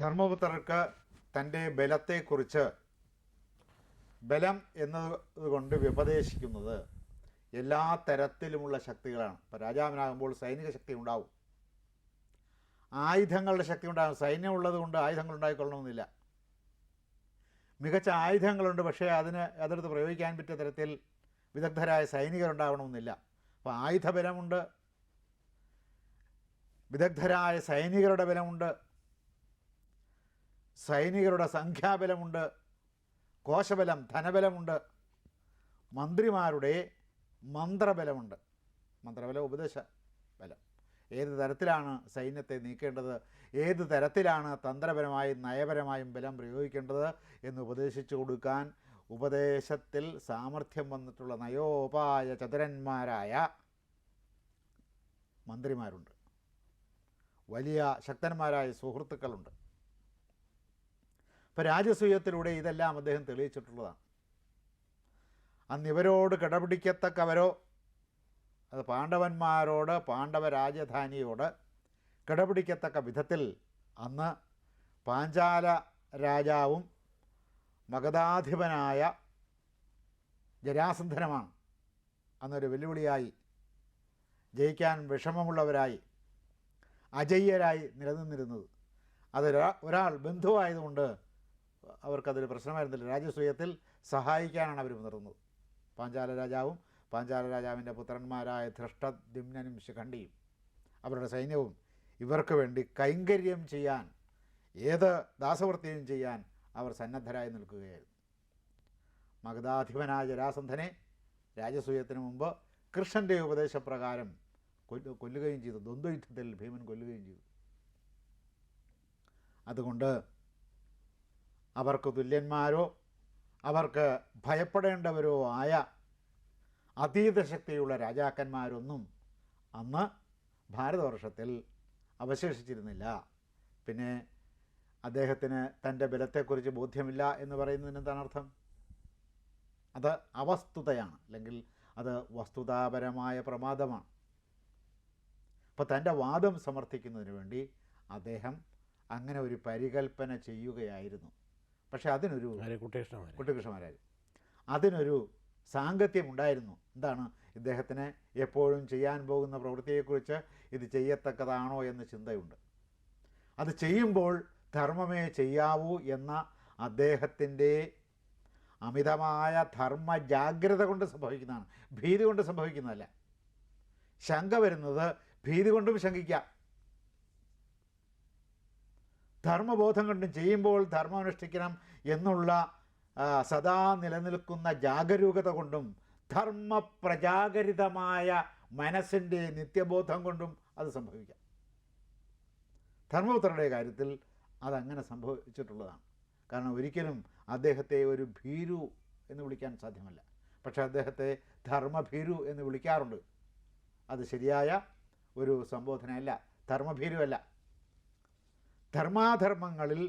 ധർമ്മപുത്രർക്ക് തന്റെ ബലത്തെക്കുറിച്ച് ബലം എന്നതുകൊണ്ട് വ്യപദേശിക്കുന്നത് എല്ലാ തരത്തിലുമുള്ള ശക്തികളാണ്. ഇപ്പോൾ രാജാവിനാകുമ്പോൾ സൈനിക ശക്തി ഉണ്ടാവും. ആയുധങ്ങളുടെ ശക്തി ഉണ്ടാകും സൈന്യം ഉള്ളതുകൊണ്ട് ആയുധങ്ങൾ ഉണ്ടായിക്കൊള്ളണമെന്നില്ല. മികച്ച ആയുധങ്ങളുണ്ട് പക്ഷേ അതിന് അതെടുത്ത് പ്രയോഗിക്കാൻ പറ്റിയ തരത്തിൽ വിദഗ്ധരായ സൈനികരുണ്ടാവണമെന്നില്ല. അപ്പോൾ ആയുധബലമുണ്ട്. വിദഗ്ധരായ സൈനികരുടെ ബലമുണ്ട്. സൈനികരുടെ സംഖ്യാബലമുണ്ട് കോശബലം ധനബലമുണ്ട് മന്ത്രിമാരുടെ മന്ത്രബലമുണ്ട്. മന്ത്രബലം ഉപദേശ ബലം ഏത് തരത്തിലാണ് സൈന്യത്തെ നീക്കേണ്ടത്? ഏത് തരത്തിലാണ് തന്ത്രപരമായും നയപരമായും ബലം പ്രയോഗിക്കേണ്ടത് എന്ന് ഉപദേശിച്ചു കൊടുക്കാൻ ഉപദേശത്തിൽ സാമർഥ്യം വന്നിട്ടുള്ള നയോപായ ചതുരന്മാരായ മന്ത്രിമാരുണ്ട്. വലിയ ശക്തന്മാരായ സുഹൃത്തുക്കളുണ്ട്. ഇപ്പോൾ രാജസൂയത്തിലൂടെ ഇതെല്ലാം അദ്ദേഹം തെളിയിച്ചിട്ടുള്ളതാണ്. അന്ന് ഇവരോട് കിടപിടിക്കത്തക്കവരോ അത് പാണ്ഡവന്മാരോട് പാണ്ഡവ രാജധാനിയോട് കിടപിടിക്കത്തക്ക വിധത്തിൽ അന്ന് പാഞ്ചാല രാജാവും മഗധാധിപനായ ജരാസന്ധനമാണ്. അന്നൊരു വെല്ലുവിളിയായി ജയിക്കാൻ വിഷമമുള്ളവരായി അജയ്യരായി നിലനിന്നിരുന്നത്. അത് ഒരാൾ ബന്ധുവായതുകൊണ്ട് അവർക്കതൊരു പ്രശ്നമായിരുന്നില്ല. രാജസൂയത്തിൽ സഹായിക്കാനാണ് അവർ മുതിർന്നത്. പാഞ്ചാല രാജാവും പാഞ്ചാല രാജാവിന്റെ പുത്രന്മാരായ ധൃഷ്ടദ്യുമ്നും ശിഖണ്ഡിയും അവരുടെ സൈന്യവും ഇവർക്ക് വേണ്ടി കൈങ്കര്യം ചെയ്യാൻ ഏത് ദാസവൃത്തിയും ചെയ്യാൻ അവർ സന്നദ്ധരായി നിൽക്കുകയായിരുന്നു. മഗധാധിപനായ ജരാസന്ധനെ രാജസൂയത്തിന് മുമ്പ് കൃഷ്ണന്റെ ഉപദേശപ്രകാരം കൊല്ലു കൊല്ലുകയും ചെയ്തു. ദ്വന്ദ്വയുദ്ധത്തിൽ ഭീമൻ കൊല്ലുകയും ചെയ്തു. അതുകൊണ്ട് അവർക്ക് തുല്യന്മാരോ അവർക്ക് ഭയപ്പെടേണ്ടവരോ ആയ അതീത ശക്തിയുള്ള രാജാക്കന്മാരൊന്നും അന്ന് ഭാരതവർഷത്തിൽ അവശേഷിച്ചിരുന്നില്ല. പിന്നെ അദ്ദേഹത്തിന് തന്റെ ബലത്തെക്കുറിച്ച് ബോധ്യമില്ല എന്ന് പറയുന്നതിന് എന്താണ് അർത്ഥം? അത് അവസ്തുതയാണ് അല്ലെങ്കിൽ അത് വസ്തുതാപരമായ പ്രമാദമാണ്. അപ്പോൾ തന്റെ വാദം സമർത്ഥിക്കുന്നതിന് വേണ്ടി അദ്ദേഹം അങ്ങനെ ഒരു പരികൽപ്പന ചെയ്യുകയായിരുന്നു. പക്ഷേ അതിനൊരു കുട്ടികൃഷ്ണമാരാർ അതിനൊരു സാങ്കത്യം ഉണ്ടായിരുന്നു എന്താണ്? ഇദ്ദേഹത്തിന് എപ്പോഴും ചെയ്യാൻ പോകുന്ന പ്രവൃത്തിയെക്കുറിച്ച് ഇത് ചെയ്യത്തക്കതാണോ എന്ന ചിന്തയുണ്ട്. അത് ചെയ്യുമ്പോൾ ധർമ്മമേ ചെയ്യാവൂ എന്ന അദ്ദേഹത്തിന്റെ അമിതമായ ധർമ്മ ജാഗ്രത കൊണ്ട് സംഭവിക്കുന്നതാണ്. ഭീതി കൊണ്ട് സംഭവിക്കുന്നതല്ല. ശങ്ക വരുന്നത് ഭീതി കൊണ്ടും ശങ്കിക്കാം. ധർമ്മബോധം കൊണ്ടും ചെയ്യുമ്പോൾ ധർമ്മം അനുഷ്ഠിക്കണം എന്നുള്ള സദാ നിലനിൽക്കുന്ന ജാഗരൂകത കൊണ്ടും ധർമ്മപ്രജാഗരിതമായ മനസ്സിന്റെ നിത്യബോധം കൊണ്ടും അത് സംഭവിക്കാം. ധർമ്മപുത്രരുടെ കാര്യത്തിൽ അതങ്ങനെ സംഭവിച്ചിട്ടുള്ളതാണ്. കാരണം ഒരിക്കലും അദ്ദേഹത്തെ ഒരു ഭീരു എന്ന് വിളിക്കാൻ സാധ്യമല്ല. പക്ഷേ അദ്ദേഹത്തെ ധർമ്മഭീരു എന്ന് വിളിക്കാറുണ്ട്. അത് ശരിയായ ഒരു സംബോധനയല്ല. ധർമ്മഭീരുവല്ല. ധർമാധർമ്മങ്ങളിൽ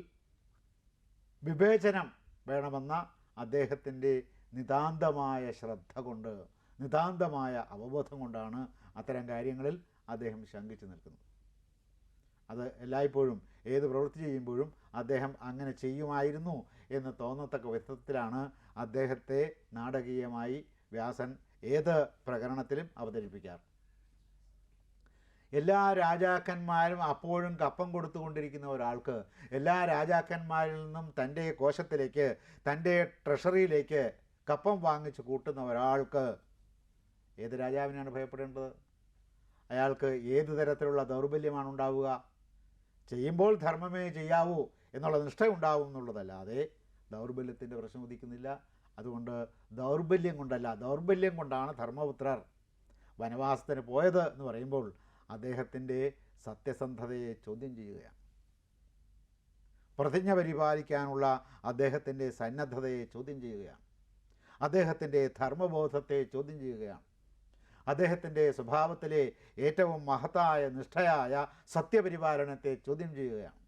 വിവേചനം വേണമെന്ന അദ്ദേഹത്തിന്റെ നിതാന്തമായ ശ്രദ്ധ കൊണ്ട് നിതാന്തമായ അവബോധം കൊണ്ടാണ് അത്തരം കാര്യങ്ങളിൽ അദ്ദേഹം ശങ്കിച്ചു നിൽക്കുന്നത്. അത് എല്ലായ്പ്പോഴും ഏത് പ്രവൃത്തി ചെയ്യുമ്പോഴും അദ്ദേഹം അങ്ങനെ ചെയ്യുമായിരുന്നു എന്ന് തോന്നത്തക്ക വിധത്തിലാണ് അദ്ദേഹത്തെ നാടകീയമായി വ്യാസൻ ഏത് പ്രകരണത്തിലും അവതരിപ്പിക്കാറ്. എല്ലാ രാജാക്കന്മാരും അപ്പോഴും കപ്പം കൊടുത്തുകൊണ്ടിരിക്കുന്ന ഒരാൾക്ക് എല്ലാ രാജാക്കന്മാരിൽ നിന്നും തന്റെ കോശത്തിലേക്ക് തന്റെ ട്രഷറിയിലേക്ക് കപ്പം വാങ്ങിച്ച് കൂട്ടുന്ന ഒരാൾക്ക് ഏത് രാജാവിനാണ് ഭയപ്പെടേണ്ടത്? അയാൾക്ക് ഏത് തരത്തിലുള്ള ദൗർബല്യമാണ് ഉണ്ടാവുക? ചെയ്യുമ്പോൾ ധർമ്മമേ ചെയ്യാവൂ എന്നുള്ള നിഷ്ഠ ഉണ്ടാവും എന്നുള്ളതല്ലാതെ ദൗർബല്യത്തിന്റെ പ്രശ്നം ഉദിക്കുന്നില്ല. അതുകൊണ്ട് ദൗർബല്യം കൊണ്ടല്ല ദൗർബല്യം കൊണ്ടാണ് ധർമ്മപുത്രർ വനവാസത്തിന് പോയത് എന്ന് പറയുമ്പോൾ അദ്ദേഹത്തിന്റെ സത്യസന്ധതയെ ചോദ്യം ചെയ്യുകയാണ്. പ്രതിജ്ഞ പരിപാലിക്കാനുള്ള അദ്ദേഹത്തിന്റെ സന്നദ്ധതയെ ചോദ്യം ചെയ്യുകയാണ്. അദ്ദേഹത്തിന്റെ ധർമ്മബോധത്തെ ചോദ്യം ചെയ്യുകയാണ്. അദ്ദേഹത്തിന്റെ സ്വഭാവത്തിലെ ഏറ്റവും മഹത്തായ നിഷ്ഠയായ സത്യപരിപാലനത്തെ ചോദ്യം ചെയ്യുകയാണ്.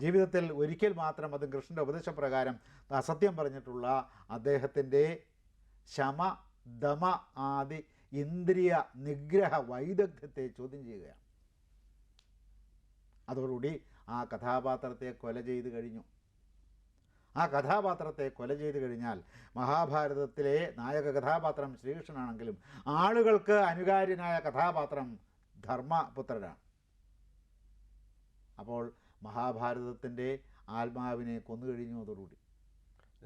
ജീവിതത്തിൽ ഒരിക്കൽ മാത്രം അതും കൃഷ്ണന്റെ ഉപദേശപ്രകാരം അസത്യം പറഞ്ഞിട്ടുള്ള അദ്ദേഹത്തിന്റെ ശമ ദമ ആദി ഇന്ദ്രിയ നിഗ്രഹ വൈദഗ്ധ്യത്തെ ചോദ്യം ചെയ്യുകയാണ്. അതോടുകൂടി ആ കഥാപാത്രത്തെ കൊല ചെയ്ത് കഴിഞ്ഞു. ആ കഥാപാത്രത്തെ കൊല ചെയ്ത് കഴിഞ്ഞാൽ മഹാഭാരതത്തിലെ നായക കഥാപാത്രം ശ്രീകൃഷ്ണനാണെങ്കിലും ആളുകൾക്ക് അനുകാര്യനായ കഥാപാത്രം ധർമ്മപുത്രനാണ്. അപ്പോൾ മഹാഭാരതത്തിന്റെ ആത്മാവിനെ കൊന്നു കഴിഞ്ഞു അതോടുകൂടി.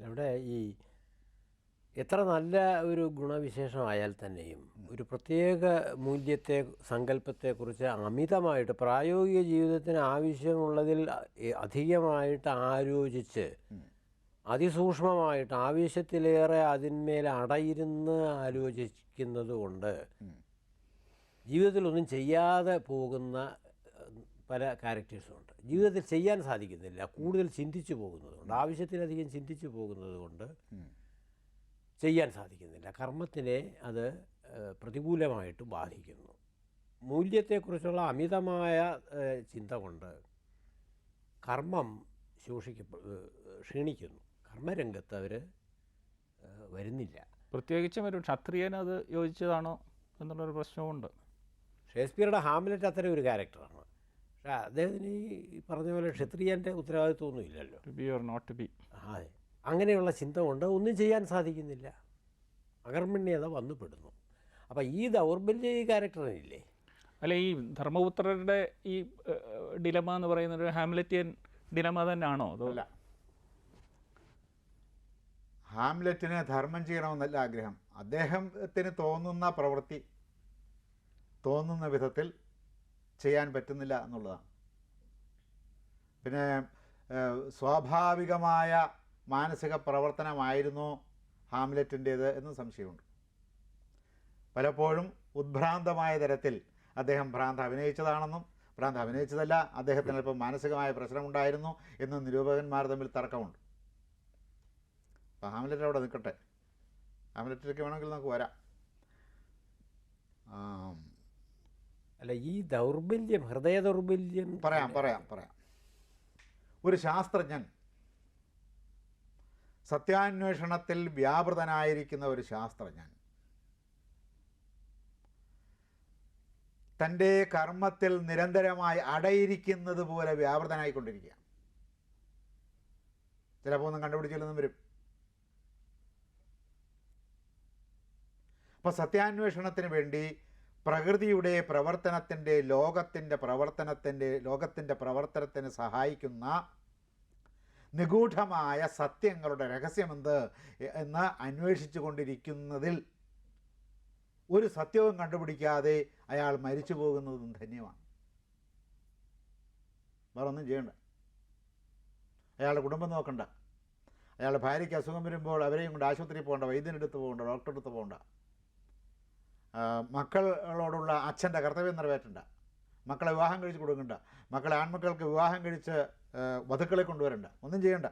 ഇവിടെ ഈ എത്ര നല്ല ഒരു ഗുണവിശേഷമായാൽ തന്നെയും ഒരു പ്രത്യേക മൂല്യത്തെ സങ്കല്പത്തെക്കുറിച്ച് അമിതമായിട്ട് പ്രായോഗിക ജീവിതത്തിന് ആവശ്യമുള്ളതിൽ അധികമായിട്ട് ആലോചിച്ച് അതിസൂക്ഷ്മമായിട്ട് ആവശ്യത്തിലേറെ അതിന്മേൽ അടയിരുന്ന് ആലോചിക്കുന്നത് കൊണ്ട് ജീവിതത്തിൽ ഒന്നും ചെയ്യാതെ പോകുന്ന പല ക്യാരക്ടേഴ്സും ഉണ്ട്. ജീവിതത്തിൽ ചെയ്യാൻ സാധിക്കുന്നില്ല. കൂടുതൽ ചിന്തിച്ചു പോകുന്നതുകൊണ്ട് ആവശ്യത്തിലധികം ചിന്തിച്ചു പോകുന്നത് കൊണ്ട് ചെയ്യാൻ സാധിക്കുന്നില്ല. കർമ്മത്തിനെ അത് പ്രതികൂലമായിട്ട് ബാധിക്കുന്നു. മൂല്യത്തെക്കുറിച്ചുള്ള അമിതമായ ചിന്ത കൊണ്ട് കർമ്മം ശോഷിക്ക ക്ഷീണിക്കുന്നു. കർമ്മരംഗത്ത് അവർ വരുന്നില്ല. പ്രത്യേകിച്ചും ഒരു ക്ഷത്രിയൻ അത് യോജിച്ചതാണോ എന്നുള്ളൊരു പ്രശ്നമുണ്ട് ഷേക്സ്പിയറുടെ ഹാംലെറ്റ് അത്തരം ഒരു ക്യാരക്ടറാണ്. പക്ഷേ അദ്ദേഹത്തിന് ഈ പറഞ്ഞ പോലെ ക്ഷത്രിയന്റെ ഉത്തരവാദിത്വമൊന്നും ഇല്ലല്ലോ. To be or not to be. അങ്ങനെയുള്ള ചിന്ത കൊണ്ട് ഒന്നും ചെയ്യാൻ സാധിക്കുന്നില്ല. അകർമ്മണ്യത വന്നുപെടുന്നു. അപ്പം ഈ ദൗർബല്യ ഈ ക്യാരക്ടറിനില്ലേ? അല്ല ഈ ധർമ്മപുത്രരുടെ ഈ ഡിലമ എന്ന് പറയുന്നത് ഒരു ഹാംലെറ്റിയൻ ഡിലമ തന്നെയാണോ? അതോ അല്ല. ഹാംലെറ്റിന് ധർമ്മം ചെയ്യണമെന്നല്ല ആഗ്രഹം. അദ്ദേഹത്തിന് തോന്നുന്ന പ്രവൃത്തി തോന്നുന്ന വിധത്തിൽ ചെയ്യാൻ പറ്റുന്നില്ല എന്നുള്ളതാണ്. പിന്നെ സ്വാഭാവികമായ മാനസിക പ്രവർത്തനമായിരുന്നു ഹാംലെറ്റിന്റേത് എന്നും സംശയമുണ്ട്. പലപ്പോഴും ഉദ്ഭ്രാന്തമായ തരത്തിൽ അദ്ദേഹം ഭ്രാന്ത് അഭിനയിച്ചതാണെന്നും ഭ്രാന്ത് അഭിനയിച്ചതല്ല അദ്ദേഹത്തിന് അല്പം മാനസികമായ പ്രശ്നമുണ്ടായിരുന്നു എന്ന് നിരൂപകന്മാർ തമ്മിൽ തർക്കമുണ്ട്. അപ്പോൾ ഹാംലെറ്റ് അവിടെ നിൽക്കട്ടെ. ഹാംലെറ്റിലേക്ക് വേണമെങ്കിൽ നമുക്ക് വരാം. അല്ല ഈ ദൗർബല്യം ഹൃദയ ദൗർബല്യം പറയാം പറയാം പറയാം. ഒരു ശാസ്ത്രജ്ഞൻ സത്യാന്വേഷണത്തിൽ വ്യാപൃതനായിരിക്കുന്ന ഒരു ശാസ്ത്രജ്ഞൻ. തന്റെ കർമ്മത്തിൽ നിരന്തരമായി അടയിരിക്കുന്നത് പോലെ വ്യാപൃതനായിക്കൊണ്ടിരിക്കുക. ചിലപ്പോൾ ഒന്നും കണ്ടുപിടിച്ചില്ലെന്നും വരും. അപ്പോൾ സത്യാന്വേഷണത്തിന് വേണ്ടി പ്രകൃതിയുടെ പ്രവർത്തനത്തിന്റെ ലോകത്തിന്റെ പ്രവർത്തനത്തിന്റെ ലോകത്തിന്റെ പ്രവർത്തനത്തിന് സഹായിക്കുന്ന നിഗൂഢമായ സത്യങ്ങളുടെ രഹസ്യമെന്ത് എന്ന് അന്വേഷിച്ചു കൊണ്ടിരിക്കുന്നതിൽ ഒരു സത്യവും കണ്ടുപിടിക്കാതെ അയാൾ മരിച്ചു പോകുന്നതും ധന്യമാണ്. വേറെ ഒന്നും ചെയ്യണ്ട. അയാളുടെ കുടുംബം നോക്കണ്ട. അയാളുടെ ഭാര്യയ്ക്ക് അസുഖം വരുമ്പോൾ അവരെയും കൊണ്ട് ആശുപത്രിയിൽ പോകണ്ട വൈദ്യനെടുത്ത് പോകണ്ട ഡോക്ടറെ അടുത്ത് പോകണ്ട. മക്കളോടുള്ള അച്ഛന്റെ കർത്തവ്യം നിറവേറ്റണ്ട. മക്കളെ വിവാഹം കഴിച്ച് കൊടുക്കണ്ട. മക്കളെ ആൺമക്കൾക്ക് വിവാഹം കഴിച്ച് വധുക്കളെ കൊണ്ടുവരണ്ട. ഒന്നും ചെയ്യണ്ട.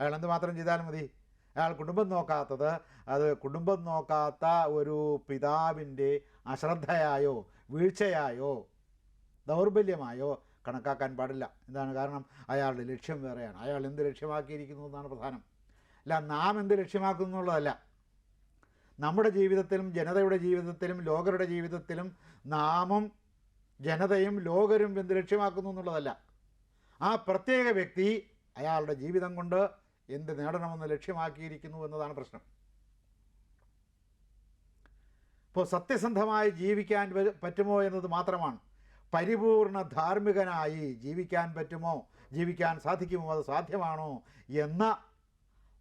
അയാൾ എന്തുമാത്രം ചെയ്താലും മതി. അയാൾ കുടുംബം നോക്കാത്തത് അത് കുടുംബം നോക്കാത്ത ഒരു പിതാവിന്റെ അശ്രദ്ധയായോ വീഴ്ചയായോ ദൗർബല്യമായോ കണക്കാക്കാൻ പാടില്ല. എന്താണ് കാരണം? അയാളുടെ ലക്ഷ്യം വേറെയാണ്. അയാൾ എന്ത് ലക്ഷ്യമാക്കിയിരിക്കുന്നു എന്നാണ് പ്രധാനം. അല്ല നാം എന്ത് ലക്ഷ്യമാക്കുന്നു എന്നുള്ളതല്ല. നമ്മുടെ ജീവിതത്തിലും ജനതയുടെ ജീവിതത്തിലും ലോകരുടെ ജീവിതത്തിലും നാമും ജനതയും ലോകരും എന്ത് ലക്ഷ്യമാക്കുന്നു എന്നുള്ളതല്ല. ആ പ്രത്യേക വ്യക്തി അയാളുടെ ജീവിതം കൊണ്ട് എന്ത് നേടണമെന്ന് ലക്ഷ്യമാക്കിയിരിക്കുന്നു എന്നതാണ് പ്രശ്നം. ഇപ്പോൾ സത്യസന്ധമായി ജീവിക്കാൻ പറ്റുമോ എന്നത് മാത്രമാണ്. പരിപൂർണ ധാർമ്മികനായി ജീവിക്കാൻ പറ്റുമോ? ജീവിക്കാൻ സാധിക്കുമോ? അത് സാധ്യമാണോ? എന്ന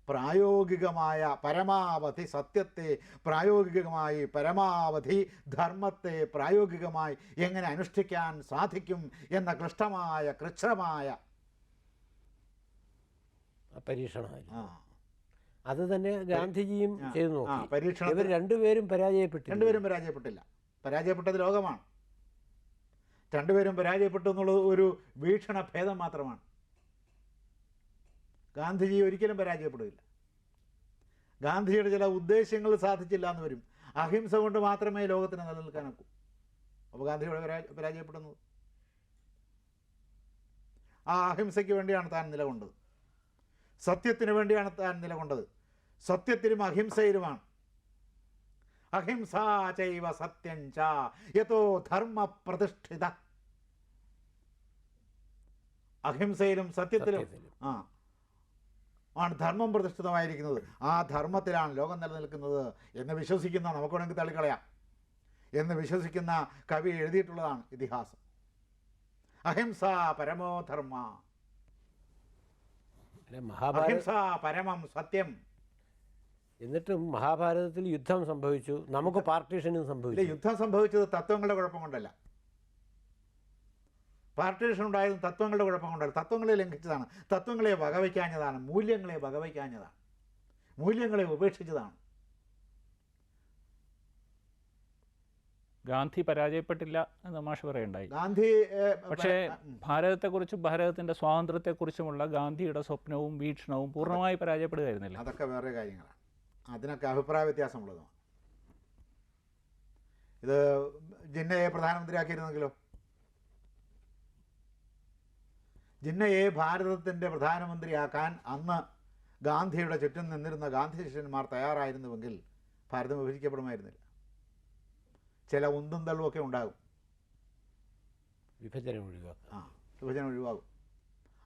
പ്രായോഗികമായ പരമാവധി സത്യത്തെ പ്രായോഗികമായി പരമാവധി ധർമ്മത്തെ പ്രായോഗികമായി എങ്ങനെ അനുഷ്ഠിക്കാൻ സാധിക്കും എന്ന ക്ലിഷ്ടമായ കൃച്ഛമായ പരീക്ഷണമായിരുന്നു. ആ. അത് തന്നെ ഗാന്ധിജിയും ചെയ്തു പരീക്ഷണം നോക്കി പരീക്ഷണത്തിൽ- ഇവർ രണ്ടുപേരും പരാജയപ്പെട്ടു രണ്ടുപേരും പരാജയപ്പെട്ടില്ല. പരാജയപ്പെട്ടത് ലോകമാണ്. രണ്ടുപേരും പരാജയപ്പെട്ടു എന്നുള്ളത് ഒരു വീക്ഷണ ഭേദം മാത്രമാണ്. ഗാന്ധിജി ഒരിക്കലും പരാജയപ്പെടുകയില്ല. ഗാന്ധിജിയുടെ ചില ഉദ്ദേശ്യങ്ങൾ സാധിച്ചില്ല എന്ന് വരും. അഹിംസ കൊണ്ട് മാത്രമേ ലോകത്തിന് നിലനിൽക്കാനൊക്കൂ അപ്പോൾ ഗാന്ധിജിയുടെ പരാ- പരാജയപ്പെടുന്നത് ആ അഹിംസയ്ക്ക് വേണ്ടിയാണ് താൻ നിലകൊണ്ടത്. സത്യത്തിന് വേണ്ടിയാണ് താൻ നിലകൊണ്ടത്. സത്യത്തിലും അഹിംസയിലുമാണ്. അഹിംസാ ചൈവ സത്യം ച യഥോ ധർമ്മ പ്രതിഷ്ഠിത. അഹിംസയിലും സത്യത്തിലും. ആ. ആണ് ധർമ്മം പ്രതിഷ്ഠിതമായിരിക്കുന്നത്. ആ ധർമ്മത്തിലാണ് ലോകം നിലനിൽക്കുന്നത് എന്ന് വിശ്വസിക്കുന്ന നമുക്ക് വേണമെങ്കിൽ തള്ളിക്കളയാം. എന്ന് വിശ്വസിക്കുന്ന കവി എഴുതിയിട്ടുള്ളതാണ് ഇതിഹാസം. അഹിംസ പരമോധർമ്മ അഹിംസ പരമം സത്യം. എന്നിട്ടും മഹാഭാരതത്തിൽ യുദ്ധം സംഭവിച്ചു. നമുക്ക് പാർട്ടീഷനും സംഭവിച്ചു. യുദ്ധം സംഭവിച്ചത് തത്വങ്ങളുടെ കുഴപ്പം കൊണ്ടല്ല. പാർട്ടീഷൻ ഉണ്ടായത് തത്വങ്ങളുടെ കുഴപ്പം കൊണ്ടല്ല തത്വങ്ങളെ ലംഘിച്ചതാണ്. തത്വങ്ങളെ വകവയ്ക്കാഞ്ഞതാണ് മൂല്യങ്ങളെ വകവയ്ക്കാഞ്ഞതാണ് മൂല്യങ്ങളെ ഉപേക്ഷിച്ചതാണ്. ഗാന്ധി പരാജയപ്പെട്ടില്ല എന്ന് മാഷ് പറയുണ്ടായി. ഗാന്ധി പക്ഷേ ഭാരതത്തെക്കുറിച്ച് ഭാരതത്തെക്കുറിച്ചും ഭാരതത്തിന്റെ സ്വാതന്ത്ര്യത്തെക്കുറിച്ചുമുള്ള ഗാന്ധിയുടെ സ്വപ്നവും വീക്ഷണവും പൂർണമായി പരാജയപ്പെടുകയായിരുന്നില്ല? അതൊക്കെ വേറെ കാര്യങ്ങളാണ്. അതിനൊക്കെ അഭിപ്രായ വ്യത്യാസമുള്ളതാണ് ഇത് ജിന്നയെ പ്രധാനമന്ത്രിയാക്കിയിരുന്നെങ്കിലോ? ജിന്നയെ ഭാരതത്തിന്റെ പ്രധാനമന്ത്രിയാക്കാൻ അന്ന് ഗാന്ധിയുടെ ചുറ്റും നിന്നിരുന്ന ഗാന്ധി ശിഷ്യന്മാർ തയ്യാറായിരുന്നുവെങ്കിൽ ഭാരതം വിഭജിക്കപ്പെടുമായിരുന്നില്ല. ചില ഉന്തും തള്ളുമൊക്കെ ഉണ്ടാകും. വിഭജനം ഒഴിവാക്കും ആ വിഭജനം ഒഴിവാകും.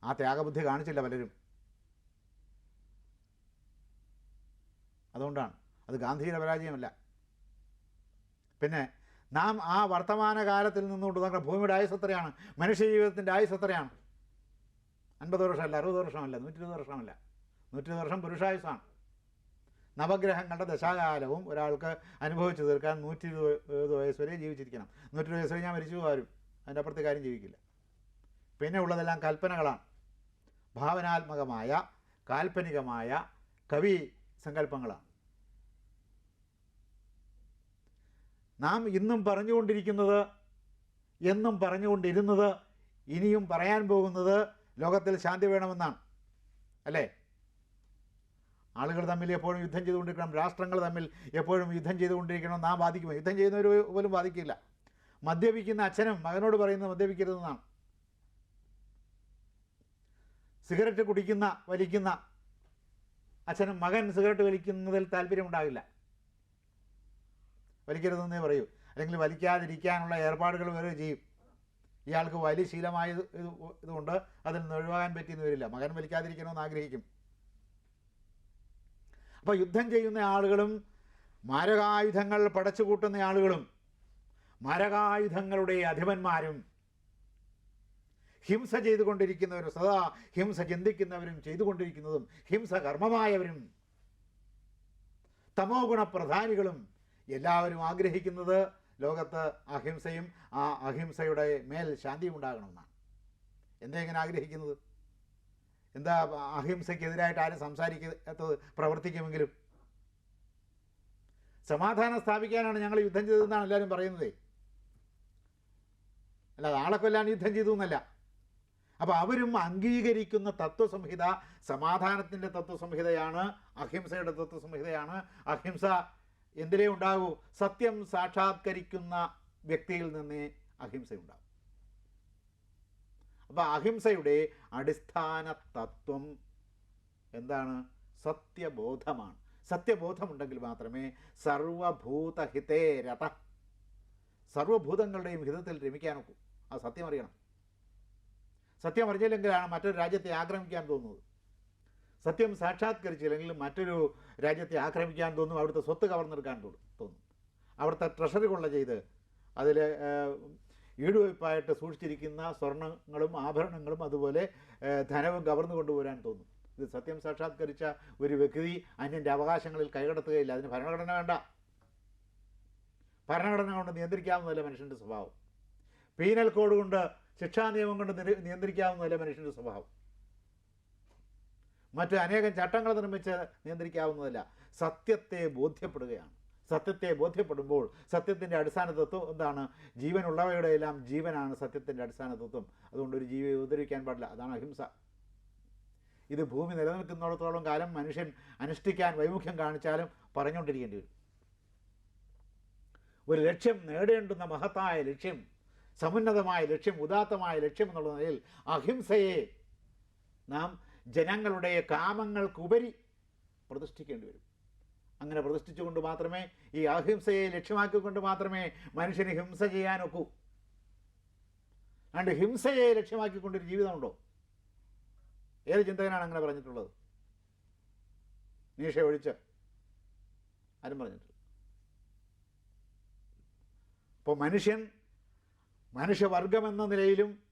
ആ ത്യാഗബുദ്ധി കാണിച്ചില്ല പലരും. അതുകൊണ്ടാണ്. അത് ഗാന്ധിയുടെ പരാജയമല്ല. പിന്നെ നാം ആ വർത്തമാനകാലത്തിൽ നിന്നുകൊണ്ട് നമ്മുടെ ഭൂമിയുടെ ആയുസ് എത്രയാണ്? മനുഷ്യ ജീവിതത്തിന്റെ ആയുസ് എത്രയാണ്? അൻപത് വർഷമല്ല അറുപത് വർഷമല്ല നൂറ്റി ഇരുപത് വർഷമല്ല. നൂറ്റി ഇരുപത് വർഷം പുരുഷായുസാണ്. നവഗ്രഹങ്ങളുടെ ദശാകാലവും ഒരാൾക്ക് അനുഭവിച്ചു തീർക്കാൻ നൂറ്റി ഇരുപത് വയസ്സ് വരെ ജീവിച്ചിരിക്കണം. നൂറ്റി ഇരുപത് വയസ്സ് കഴിഞ്ഞാൽ മരിച്ചു പോകാരും. അതിന്റെ അപ്പുറത്തെ കാര്യം ജീവിക്കില്ല. പിന്നെ ഉള്ളതെല്ലാം കൽപ്പനകളാണ്. ഭാവനാത്മകമായ കാൽപ്പനികമായ കവി സങ്കല്പങ്ങളാണ്. നാം ഇന്നും പറഞ്ഞുകൊണ്ടിരിക്കുന്നത് എന്നും പറഞ്ഞുകൊണ്ടിരുന്നത് ഇനിയും പറയാൻ പോകുന്നത് ലോകത്തിൽ ശാന്തി വേണമെന്നാണ്. അല്ലേ? ആളുകൾ തമ്മിൽ എപ്പോഴും യുദ്ധം ചെയ്തുകൊണ്ടിരിക്കണം. രാഷ്ട്രങ്ങൾ തമ്മിൽ എപ്പോഴും യുദ്ധം ചെയ്തുകൊണ്ടിരിക്കണം. നാം ബാധിക്കുമോ യുദ്ധം ചെയ്യുന്നവർ പോലും ബാധിക്കില്ല മദ്യപിക്കുന്ന അച്ഛനും മകനോട് പറയുന്നത് മദ്യപിക്കരുതെന്നാണ്. സിഗരറ്റ് കുടിക്കുന്ന വലിക്കുന്ന അച്ഛനും മകൻ സിഗരറ്റ് വലിക്കുന്നതിൽ താല്പര്യമുണ്ടാകില്ല. വലിക്കരുതെന്നേ പറയൂ. അല്ലെങ്കിൽ വലിക്കാതിരിക്കാനുള്ള ഏർപ്പാടുകൾ വരെ ചെയ്യും. ഇയാൾക്ക് വലിയ ശീലമായ ഇത് ഇതുകൊണ്ട് അതിൽ നിന്ന് ഒഴിവാകാൻ പറ്റിയെന്ന് വരില്ല. മകൻ വലിക്കാതിരിക്കണമെന്ന് ആഗ്രഹിക്കും. അപ്പോൾ യുദ്ധം ചെയ്യുന്ന ആളുകളും മാരകായുധങ്ങൾ പടച്ചു കൂട്ടുന്ന ആളുകളും മാരകായുധങ്ങളുടെ അധിപന്മാരും ഹിംസ ചെയ്തുകൊണ്ടിരിക്കുന്നവരും സദാ ഹിംസ ചിന്തിക്കുന്നവരും ചെയ്തുകൊണ്ടിരിക്കുന്നതും ഹിംസ കർമ്മമായവരും തമോ ഗുണപ്രധാനികളും എല്ലാവരും ആഗ്രഹിക്കുന്നത് ലോകത്ത് അഹിംസയും ആ അഹിംസയുടെ മേൽ ശാന്തിയും ഉണ്ടാകണമെന്നാണ്. എന്താ ഇങ്ങനെ ആഗ്രഹിക്കുന്നത്? എന്താ അഹിംസയ്ക്കെതിരായിട്ട് ആരും സംസാരിക്കാത്തത് പ്രവർത്തിക്കുമെങ്കിലും? സമാധാനം സ്ഥാപിക്കാനാണ് ഞങ്ങൾ യുദ്ധം ചെയ്തതെന്നാണ് എല്ലാവരും പറയുന്നത്. അല്ലാതെ ആളെ കൊല്ലാൻ യുദ്ധം ചെയ്തു എന്നല്ല. അപ്പോൾ അവരും അംഗീകരിക്കുന്ന തത്വസംഹിത സമാധാനത്തിന്റെ തത്വസംഹിതയാണ് അഹിംസയുടെ തത്വസംഹിതയാണ് അഹിംസ എന്തിലേ ഉണ്ടാകൂ? സത്യം സാക്ഷാത്കരിക്കുന്ന വ്യക്തിയിൽ നിന്നേ അഹിംസ ഉണ്ടാകും അപ്പോൾ അഹിംസയുടെ അടിസ്ഥാന തത്വം എന്താണ്? സത്യബോധമാണ്. സത്യബോധമുണ്ടെങ്കിൽ മാത്രമേ സർവഭൂതഹിതേ രഥ സർവഭൂതങ്ങളുടെയും ഹിതത്തിൽ രമിക്കാനൊക്കൂ ആ സത്യം അറിയണം. സത്യം അറിഞ്ഞില്ലെങ്കിലാണ് മറ്റൊരു രാജ്യത്തെ ആക്രമിക്കാൻ തോന്നുന്നത്. സത്യം സാക്ഷാത്കരിച്ചില്ലെങ്കിൽ മറ്റൊരു രാജ്യത്തെ ആക്രമിക്കാൻ തോന്നും അവിടുത്തെ സ്വത്ത് കവർന്നെടുക്കാൻ തോന്നും. അവിടുത്തെ ട്രഷറി കൊള്ള ചെയ്ത് അതിൽ ഈടുവയ്പായിട്ട് സൂക്ഷിച്ചിരിക്കുന്ന സ്വർണങ്ങളും ആഭരണങ്ങളും അതുപോലെ ധനവും കവർന്നു കൊണ്ടുപോരാൻ തോന്നും. ഇത് സത്യം സാക്ഷാത്കരിച്ച ഒരു വ്യക്തി അന്യന്റെ അവകാശങ്ങളിൽ കൈകടത്തുകയില്ല. അതിന് ഭരണഘടന വേണ്ട. ഭരണഘടന കൊണ്ട് നിയന്ത്രിക്കാവുന്നതല്ല മനുഷ്യന്റെ സ്വഭാവം. പീനൽ കോഡ് കൊണ്ട് ശിക്ഷാ നിയമം കൊണ്ട് നിയന്ത്രിക്കാവുന്നതല്ല മനുഷ്യന്റെ സ്വഭാവം. മറ്റ് അനേകം ചട്ടങ്ങൾ നിർമ്മിച്ച് നിയന്ത്രിക്കാവുന്നതല്ല. സത്യത്തെ ബോധ്യപ്പെടുകയാണ്. സത്യത്തെ ബോധ്യപ്പെടുമ്പോൾ സത്യത്തിന്റെ അടിസ്ഥാന തത്വം എന്താണ്? ജീവനുള്ളവയുടെ എല്ലാം ജീവനാണ് സത്യത്തിന്റെ അടിസ്ഥാന തത്വം അതുകൊണ്ട് ഒരു ജീവിയെ ഉപദ്രവിക്കാൻ പാടില്ല. അതാണ് അഹിംസ. ഇത് ഭൂമി നിലനിൽക്കുന്നിടത്തോളം കാലം മനുഷ്യൻ അനുഷ്ഠിക്കാൻ വൈമുഖ്യം കാണിച്ചാലും പറഞ്ഞുകൊണ്ടിരിക്കേണ്ടി വരും. ഒരു ലക്ഷ്യം നേടേണ്ടുന്ന മഹത്തായ ലക്ഷ്യം സമുന്നതമായ ലക്ഷ്യം ഉദാത്തമായ ലക്ഷ്യം എന്നുള്ള നിലയിൽ അഹിംസയെ നാം ജനങ്ങളുടെ കാമങ്ങൾക്കുപരി പ്രതിഷ്ഠിക്കേണ്ടി വരും. അങ്ങനെ പ്രതിഷ്ഠിച്ചുകൊണ്ട് മാത്രമേ ഈ അഹിംസയെ ലക്ഷ്യമാക്കിക്കൊണ്ട് മാത്രമേ മനുഷ്യന് ഹിംസ ചെയ്യാനൊക്കൂ. അതുകൊണ്ട് ഹിംസയെ ലക്ഷ്യമാക്കിക്കൊണ്ടൊരു ജീവിതമുണ്ടോ? ഏത് ചിന്തകനാണ് അങ്ങനെ പറഞ്ഞിട്ടുള്ളത്? നീഷ ഒഴിച്ച് ആരും പറഞ്ഞിട്ടില്ല. അപ്പോൾ മനുഷ്യൻ മനുഷ്യവർഗമെന്ന നിലയിലും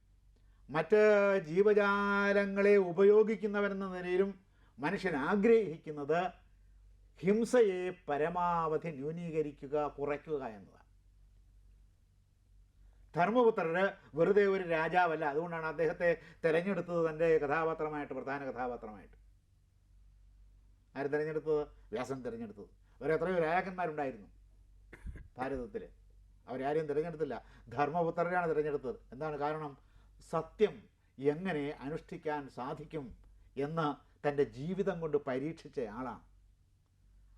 മറ്റ് ജീവജാലങ്ങളെ ഉപയോഗിക്കുന്നവരെന്ന നിലയിലും മനുഷ്യൻ ആഗ്രഹിക്കുന്നത് ഹിംസയെ പരമാവധി ന്യൂനീകരിക്കുക കുറയ്ക്കുക എന്നതാണ്. ധർമ്മപുത്രര് വെറുതെ ഒരു രാജാവല്ല അതുകൊണ്ടാണ് അദ്ദേഹത്തെ തിരഞ്ഞെടുത്തത് തന്റെ കഥാപാത്രമായിട്ട് പ്രധാന കഥാപാത്രമായിട്ട്. ആര് തിരഞ്ഞെടുത്തത്? വ്യാസൻ തിരഞ്ഞെടുത്തത്. വേറെ എത്രയോ രാജാക്കന്മാരുണ്ടായിരുന്നു ഭാരതത്തിൽ അവരാരെയും തിരഞ്ഞെടുത്തില്ല. ധർമ്മപുത്രരാണ് തിരഞ്ഞെടുത്തത്. എന്താണ് കാരണം? സത്യം എങ്ങനെ അനുഷ്ഠിക്കാൻ സാധിക്കും എന്ന് തന്റെ ജീവിതം കൊണ്ട് പരീക്ഷിച്ച ആളാണ്.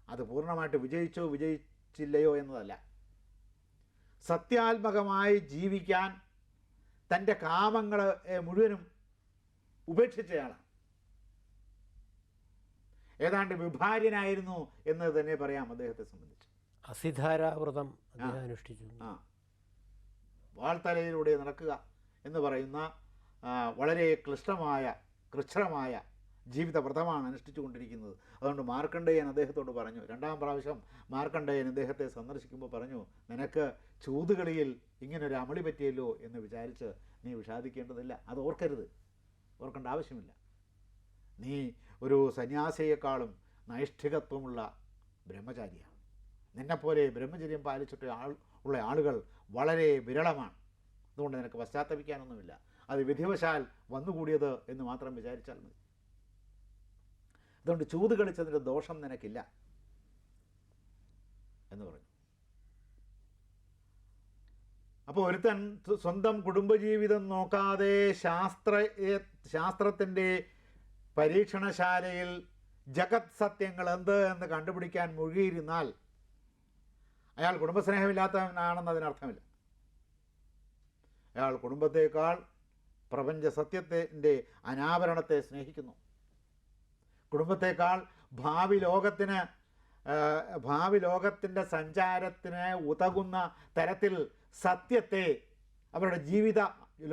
അത് പൂർണമായിട്ട് വിജയിച്ചോ വിജയിച്ചില്ലയോ എന്നതല്ല. സത്യാത്മകമായി ജീവിക്കാൻ തന്റെ കാമങ്ങൾ മുഴുവനും ഉപേക്ഷിച്ചയാളാണ് ഏതാണ്ട് വിഭാര്യനായിരുന്നു എന്ന് തന്നെ പറയാം അദ്ദേഹത്തെ സംബന്ധിച്ച്. അസിധാരാവ്രതം അനുഷ്ഠിച്ചു. ആ. വാൾത്തലയിലൂടെ നടക്കുക. എന്ന് പറയുന്ന വളരെ ക്ലിഷ്ടമായ കൃച്ഛ്രമായ ജീവിതവ്രതമാണ് അനുഷ്ഠിച്ചു കൊണ്ടിരിക്കുന്നത് അതുകൊണ്ട് മാർക്കണ്ഡേയൻ അദ്ദേഹത്തോട് പറഞ്ഞു രണ്ടാം പ്രാവശ്യം മാർക്കണ്ഡേയൻ അദ്ദേഹത്തെ സന്ദർശിക്കുമ്പോൾ പറഞ്ഞു നിനക്ക് ചൂതുകളിയിൽ ഇങ്ങനൊരു അമളി പറ്റിയല്ലോ എന്ന് വിചാരിച്ച് നീ വിഷാദിക്കേണ്ടതില്ല. അത് ഓർക്കരുത്. ഓർക്കേണ്ട ആവശ്യമില്ല. നീ ഒരു സന്യാസിയെക്കാളും നൈഷ്ഠികത്വമുള്ള ബ്രഹ്മചാരിയാണ്. നിന്നെപ്പോലെ ബ്രഹ്മചര്യം പാലിച്ചിട്ട് ആൾ ഉള്ള ആളുകൾ വളരെ വിരളമാണ്. അതുകൊണ്ട് നിനക്ക് പശ്ചാത്തപിക്കാനൊന്നുമില്ല. അത് വിധിവശാൽ വന്നുകൂടിയത് എന്ന് മാത്രം വിചാരിച്ചാൽ മതി. അതുകൊണ്ട് ചൂത് കളിച്ചതിന്റെ ദോഷം നിനക്കില്ല എന്ന് പറഞ്ഞു. അപ്പോൾ ഒരുത്തൻ സ്വ- സ്വന്തം കുടുംബജീവിതം നോക്കാതെ ശാസ്ത്ര ശാസ്ത്രത്തിന്റെ പരീക്ഷണശാലയിൽ ജഗത് സത്യങ്ങൾ എന്ത് എന്ന് കണ്ടുപിടിക്കാൻ മുഴുകിയിരുന്നാൽ അയാൾ കുടുംബസ്നേഹമില്ലാത്തവനാണെന്ന് അതിനർത്ഥമില്ല. അയാൾ കുടുംബത്തേക്കാൾ പ്രപഞ്ച സത്യത്തിന്റെ അനാവരണത്തെ സ്നേഹിക്കുന്നു. കുടുംബത്തേക്കാൾ ഭാവി ലോകത്തിന് ഭാവി ലോകത്തിന്റെ സഞ്ചാരത്തിന് ഉതകുന്ന തരത്തിൽ സത്യത്തെ അവരുടെ ജീവിത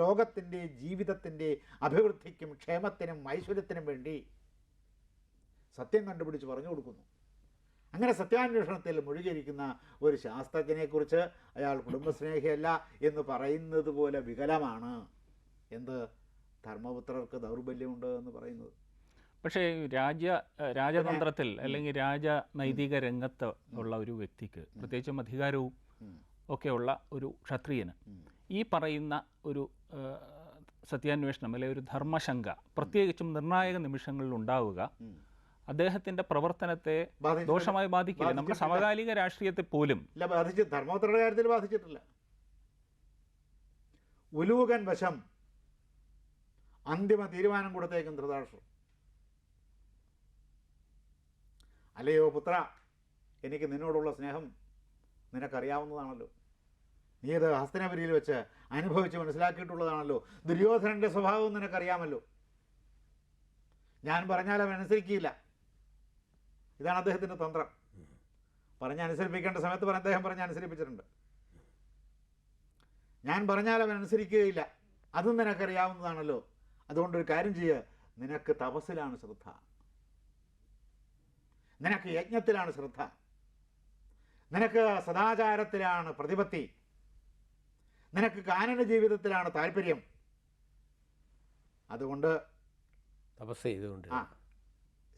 ലോകത്തിന്റെ ജീവിതത്തിന്റെ അഭിവൃദ്ധിക്കും ക്ഷേമത്തിനും ഐശ്വര്യത്തിനും വേണ്ടി സത്യം കണ്ടുപിടിച്ച് പറഞ്ഞു കൊടുക്കുന്നു. അങ്ങനെ സത്യാന്വേഷണത്തിൽ മുഴുകിയിരിക്കുന്ന ഒരു ശാസ്ത്രജ്ഞനെക്കുറിച്ച് അയാൾ കുടുംബസ്നേഹിയല്ല എന്ന് പറയുന്നത് പോലെ വികലമാണ്. എന്ത്? ധർമ്മപുത്രർക്ക് ദൗർബല്യമുണ്ട് എന്ന് പറയുന്നത്. പക്ഷേ രാജ്യ രാജതന്ത്രത്തിൽ അല്ലെങ്കിൽ രാജ നൈതിക രംഗത്ത് ഉള്ള ഒരു വ്യക്തിക്ക് പ്രത്യേകിച്ചും അധികാരവും. ഒക്കെയുള്ള ഒരു ക്ഷത്രിയന് ഈ പറയുന്ന ഒരു സത്യാന്വേഷണം അല്ലെങ്കിൽ ഒരു ധർമ്മശങ്ക പ്രത്യേകിച്ചും നിർണായക നിമിഷങ്ങളിൽ ഉണ്ടാവുക ഉം. അദ്ദേഹത്തിന്റെ പ്രവർത്തനത്തെ ദോഷമായി ബാധിക്കില്ല. നമ്മുടെ സമകാലിക രാഷ്ട്രീയത്തെ പോലും ഇല്ല ബാധിച്ചു ധർമ്മപുത്രയുടെ കാര്യത്തിൽ ബാധിച്ചിട്ടില്ല. ഉലൂകൻ വശം അന്തിമ തീരുമാനം കൊടുത്തേക്കും ധൃതാഷ്ട്രം അല്ലയോ പുത്ര എനിക്ക് നിന്നോടുള്ള സ്നേഹം നിനക്കറിയാവുന്നതാണല്ലോ. നീ അത് ഹസ്തനപുരിയിൽ വെച്ച് അനുഭവിച്ച് മനസ്സിലാക്കിയിട്ടുള്ളതാണല്ലോ. ദുര്യോധനന്റെ സ്വഭാവം നിനക്കറിയാമല്ലോ. ഞാൻ പറഞ്ഞാൽ അവൻ അനുസരിക്കില്ല ഇതാണ് അദ്ദേഹത്തിന്റെ തന്ത്രം. പറഞ്ഞ് അനുസരിപ്പിക്കേണ്ട സമയത്ത് പറഞ്ഞ അദ്ദേഹം പറഞ്ഞ് അനുസരിപ്പിച്ചിട്ടുണ്ട്. ഞാൻ പറഞ്ഞാൽ അവൻ അനുസരിക്കുകയില്ല. അതും നിനക്കറിയാവുന്നതാണല്ലോ. അതുകൊണ്ട് ഒരു കാര്യം ചെയ്യുക നിനക്ക് തപസ്സിലാണ് ശ്രദ്ധ. നിനക്ക് യജ്ഞത്തിലാണ് ശ്രദ്ധ. നിനക്ക് സദാചാരത്തിലാണ് പ്രതിപത്തി. നിനക്ക് കാനന ജീവിതത്തിലാണ് താല്പര്യം. അതുകൊണ്ട് തപസ് ചെയ്തുകൊണ്ട് ആ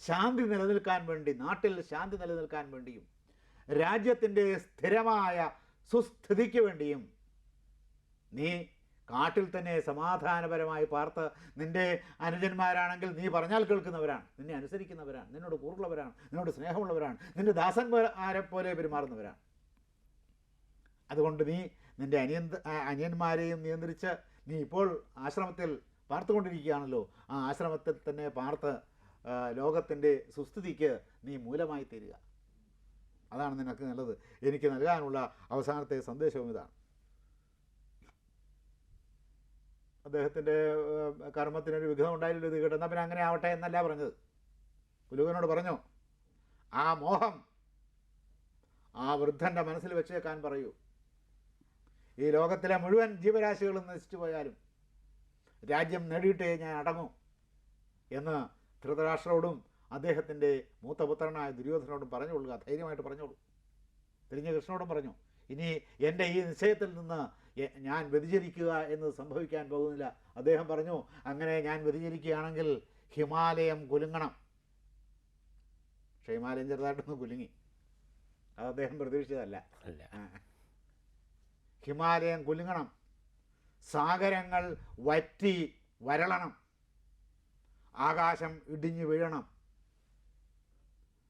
ശാന്തി നിലനിൽക്കാൻ വേണ്ടി നാട്ടിൽ ശാന്തി നിലനിൽക്കാൻ വേണ്ടിയും രാജ്യത്തിന്റെ സ്ഥിരമായ സുസ്ഥിതിക്ക് വേണ്ടിയും നീ കാട്ടിൽ തന്നെ സമാധാനപരമായി പാർത്ത് നിന്റെ അനുജന്മാരാണെങ്കിൽ നീ പറഞ്ഞാൽ കേൾക്കുന്നവരാണ് നിന്നെ അനുസരിക്കുന്നവരാണ് നിന്നോട് കൂറുള്ളവരാണ് നിന്നോട് സ്നേഹമുള്ളവരാണ് നിന്റെ ദാസന്മാരെ പോലെ പെരുമാറുന്നവരാണ്. അതുകൊണ്ട് നീ നിന്റെ അനിയൻ അനിയന്മാരെയും നിയന്ത്രിച്ച് നീ ഇപ്പോൾ ആശ്രമത്തിൽ പാർത്തുകൊണ്ടിരിക്കുകയാണല്ലോ. ആ ആശ്രമത്തിൽ തന്നെ പാർത്ത് ലോകത്തിന്റെ സുസ്ഥിതിക്ക് നീ മൂലമായി തീരുക. അതാണ് നിനക്ക് നല്ലത്. എനിക്ക് നൽകാനുള്ള അവസാനത്തെ സന്ദേശവും ഇതാണ്. അദ്ദേഹത്തിന്റെ കർമ്മത്തിനൊരു വിഘ്നം ഉണ്ടായില്ലല്ലോ ഇത് കിട്ടുന്ന പിന്നെ അങ്ങനെ ആവട്ടെ എന്നല്ല പറഞ്ഞത്. പുലുകനോട് പറഞ്ഞു ആ മോഹം ആ വൃദ്ധന്റെ മനസ്സിൽ വെച്ചേക്കാൻ പറയൂ. ഈ ലോകത്തിലെ മുഴുവൻ ജീവരാശികളും നശിച്ചു പോയാലും രാജ്യം നേടിയിട്ടേ ഞാൻ അടങ്ങൂ എന്ന് ധൃതരാഷ്ട്രോടും അദ്ദേഹത്തിന്റെ മൂത്തപുത്രനായ ദുര്യോധനോടും പറഞ്ഞുകൊള്ളുക ധൈര്യമായിട്ട് പറഞ്ഞോളൂ തിരിഞ്ഞ കൃഷ്ണനോടും പറഞ്ഞു ഇനി എന്റെ ഈ നിശ്ചയത്തിൽ നിന്ന് ഞാൻ വ്യതിചരിക്കുക എന്ന് സംഭവിക്കാൻ പോകുന്നില്ല. അദ്ദേഹം പറഞ്ഞു അങ്ങനെ ഞാൻ വ്യതിചരിക്കുകയാണെങ്കിൽ ഹിമാലയം കുലുങ്ങണം. പക്ഷേ ഹിമാലയം ചെറുതായിട്ടൊന്ന് കുലുങ്ങി. അത് അദ്ദേഹം പ്രതീക്ഷിച്ചതല്ല. അല്ല. ഹിമാലയം കുലുങ്ങണം. സാഗരങ്ങൾ വറ്റി വരളണം. ആകാശം ഇടിഞ്ഞു വീഴണം.